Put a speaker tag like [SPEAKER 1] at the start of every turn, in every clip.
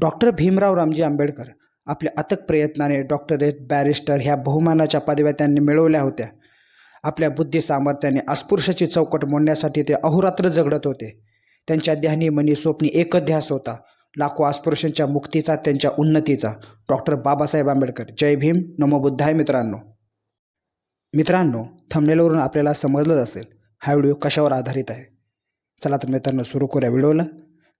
[SPEAKER 1] Doctor Bhimrao Ramji Ambedkar आपल्या अथक प्रयत्नाने डॉक्टरेट बॅरिस्टर ह्या बहुमानाच्या पदव्या त्यांनी मिळवल्या होत्या. आपल्या बुद्धी सामर्थ्याने अस्पृश्याची चौकट मोडण्यासाठी ते अहोरात्र झगडत होते. त्यांच्या ध्यानी मनी स्वप्नी एकच ध्यास होता. लाखो अस्पृश्यांच्या मुक्तीचा त्यांच्या उन्नतीचा. डॉक्टर बाबासाहेब आंबेडकर जय भीम. नमो बुद्धाय मित्रांनो. मित्रांनो थंबनेलवरून आपल्याला समजलंच असेल हा व्हिडिओ कशावर आधारित आहे? चला तर मित्रांनो सुरू करूया व्हिडिओला.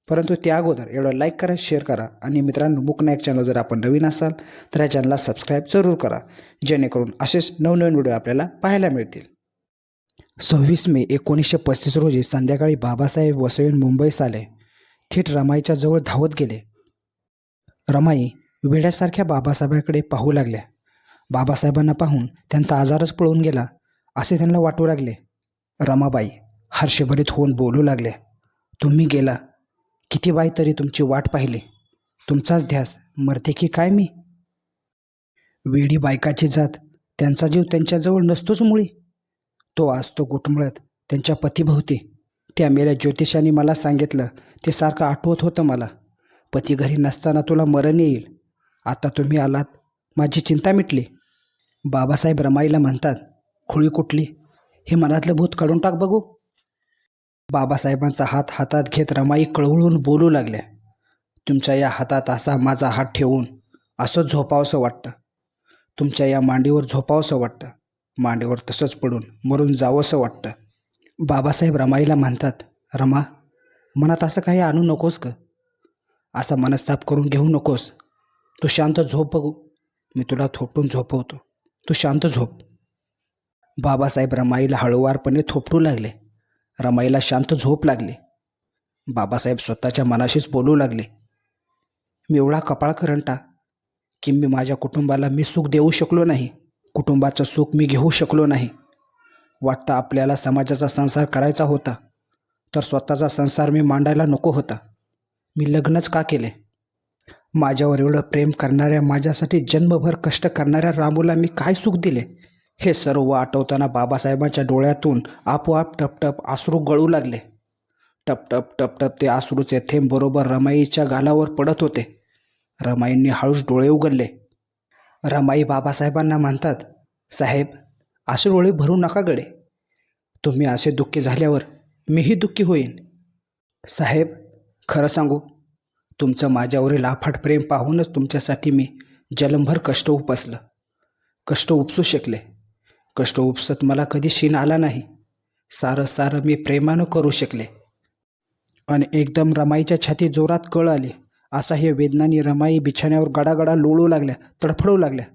[SPEAKER 1] परंतु त्या अगोदर एवढं लाईक करा शेअर करा आणि मित्रांनो मुक नाईक चॅनल जर आपण नवीन असाल तर या चॅनलला सबस्क्राईब जरूर करा जेणेकरून असेच नवनवीन व्हिडिओ आपल्याला पाहायला मिळतील. सव्वीस मे एकोणीसशे पस्तीस रोजी संध्याकाळी बाबासाहेब वसईहून मुंबईस आले थेट रमाईच्या जवळ धावत गेले. रमाई वेड्यासारख्या बाबासाहेबांकडे पाहू लागल्या. बाबासाहेबांना पाहून त्यांचा आजारच पळून गेला असे त्यांना वाटू लागले. रमाबाई हर्षभरीत होऊन बोलू लागले तुम्ही गेला किती वाय तरी तुमची वाट पाहिली. तुमचाच ध्यास. मरते की काय मी? वेडी बायकाची जात. त्यांचा जीव त्यांच्याजवळ नसतोच मुळी. तो असतो गुटमळत त्यांच्या पतीभोवती त्या मेल्या ज्योतिषाने मला सांगितलं ते सारखं आठवत होतं मला. पती घरी नसताना तुला मरण येईल. आता तुम्ही आलात. माझी चिंता मिटली. बाबासाहेब रमाईला म्हणतात खुळी कुठली? हे मनातलं भूत काढून टाक बघू. बाबासाहेबांचा हात हातात घेत रमाई कळवळून बोलू लागल्या तुमच्या या हातात असा माझा हात ठेवून असं झोपावंसं वाटतं. तुमच्या या मांडीवर झोपावंसं वाटतं. मांडीवर तसंच पडून मरून जावंसं वाटतं. बाबासाहेब रमाईला म्हणतात रमा मनात असं काही आणू नकोस ग. असा मनस्ताप करून घेऊ नकोस. तू शांत झोप बघू. मी तुला थोपटून झोपवतो. तू शांत झोप. बाबासाहेब रमाईला हळूवारपणे थोपटू लागले. रमाईला शांत झोप लागली. बाबासाहेब स्वतःच्या मनाशीच बोलू लागले. मी एवढा कपाळ करंटा की मी माझ्या कुटुंबाला मी सुख देऊ शकलो नाही. कुटुंबाचं सुख मी घेऊ शकलो नाही. वाटतं आपल्याला समाजाचा संसार करायचा होता तर स्वतःचा संसार मी मांडायला नको होता. मी लग्नच का केले? माझ्यावर एवढं प्रेम करणाऱ्या माझ्यासाठी जन्मभर कष्ट करणाऱ्या रामूला मी काय सुख दिले? हे सर्व आठवताना बाबासाहेबांच्या डोळ्यातून आपोआप टपटप आसरू गळू लागले. टपटप टपटप ते आसरूचे थेंब बरोबर रमाईच्या गालावर पडत होते. रमाईंनी हळूच डोळे उघडले. रमाई बाबासाहेबांना म्हणतात साहेब असे डोळे भरू नका गडे. तुम्ही असे दुःखी झाल्यावर मीही दुःखी होईन. साहेब खरं सांगू तुमचं माझ्यावरील अफाट प्रेम पाहूनच तुमच्यासाठी मी जलमभर कष्ट उपसलं. कष्ट उपसू शकले. कष्ट उपसत मला कधी शीन आला नाही. सारं सारं मी प्रेमानं करू शकले. आणि एकदम रमाईच्या छाती जोरात कळ आली. असा हे वेदनानी रमाई बिछाण्यावर गडागडा लोळू लागल्या तडफडू लागल्या.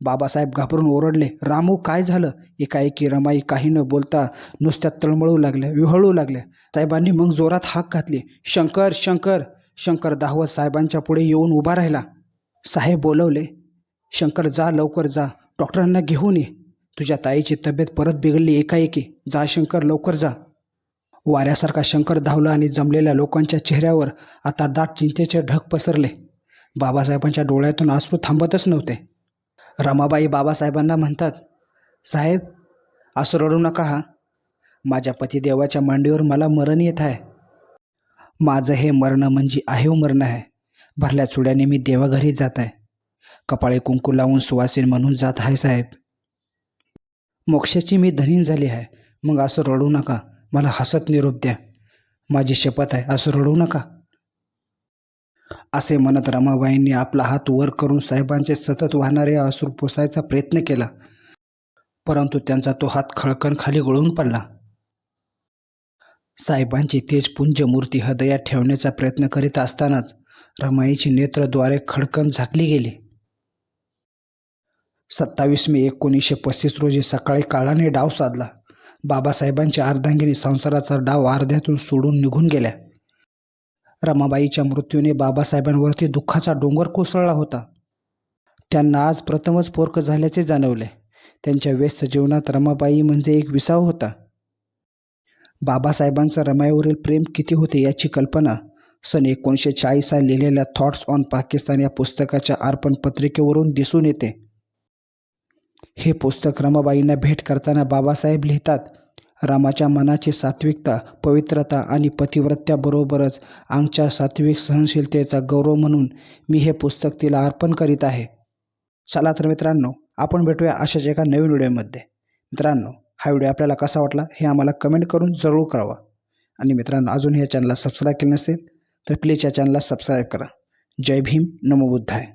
[SPEAKER 1] बाबासाहेब घाबरून ओरडले रामू काय झालं? एकाएकी रमाई काही न बोलता नुसत्या तळमळू लागल्या विहळू लागल्या. साहेबांनी मग जोरात हाक घातली शंकर शंकर. शंकर दाहवत साहेबांच्या पुढे येऊन उभा राहिला. साहेब बोलवले. शंकर जा लवकर जा. डॉक्टरांना घेऊन ये. तुझ्या ताईची तब्येत परत बिघडली एकाएकी. जा शंकर लवकर जा. वाऱ्यासारखा शंकर धावला आणि जमलेल्या लोकांच्या चेहऱ्यावर आता दाट चिंतेचे ढग पसरले. बाबासाहेबांच्या डोळ्यातून आसरू थांबतच नव्हते. रमाबाई बाबासाहेबांना म्हणतात साहेब असं रडू नका हा. माझ्या पतिदेवाच्या मांडीवर मला मरण येत आहे. माझं हे मरणं म्हणजे आहेव मरणं आहे. भरल्या चुड्याने मी देवाघरी जात आहे. कपाळे कुंकू लावून सुवासीन म्हणून जात आहे साहेब. मोक्षाची मी धनीन झाली आहे. मग असं रडू नका. मला हसत निरोप द्या. माझी शपथ आहे. असं रडू नका. असे म्हणत रमाबाईंनी आपला हात वर करून साहेबांचे सतत वाहणारे अश्रू पुसायचा प्रयत्न केला. परंतु त्यांचा तो हात खळकन खाली गळून पडला. साहेबांची तेजपुंज मूर्ती हृदयात ठेवण्याचा प्रयत्न करीत असतानाच रमाईची नेत्रद्वारे खडकन झाकली गेली. सत्तावीस मे एकोणीसशे पस्तीस रोजी सकाळी काळाने डाव साधला. बाबासाहेबांच्या अर्धांगिनी संसाराचा डाव अर्ध्यातून सोडून निघून गेल्या. रमाबाईच्या मृत्यूने बाबासाहेबांवरती दुःखाचा डोंगर कोसळला होता. त्यांना आज प्रथमच पोरक झाल्याचे जाणवले. त्यांच्या व्यस्त जीवनात रमाबाई म्हणजे एक विसाव होता. बाबासाहेबांचं रमाईवरील प्रेम किती होते याची कल्पना सन एकोणीसशे चाळीस लिहिलेल्या थॉट्स ऑन पाकिस्तान या पुस्तकाच्या अर्पण पत्रिकेवरून दिसून येते. हे पुस्तक रमाबाईंना भेट करताना बाबासाहेब लिहितात. रामाच्या मनाची सात्विकता पवित्रता आणि पतिव्रत्याबरोबरच आमच्या सात्विक सहनशीलतेचा गौरव म्हणून मी हे पुस्तक तिला अर्पण करीत आहे. चला तर मित्रांनो आपण भेटूया अशाच एका नवीन व्हिडिओमध्ये. मित्रांनो हा व्हिडिओ आपल्याला कसा वाटला हे आम्हाला कमेंट करून जरूर कळवा. आणि मित्रांनो अजून या चॅनलला सबस्क्राईब केलं नसेल तर प्लीज या चॅनलला सबस्क्राईब करा. जय भीम नमो बुद्धाय.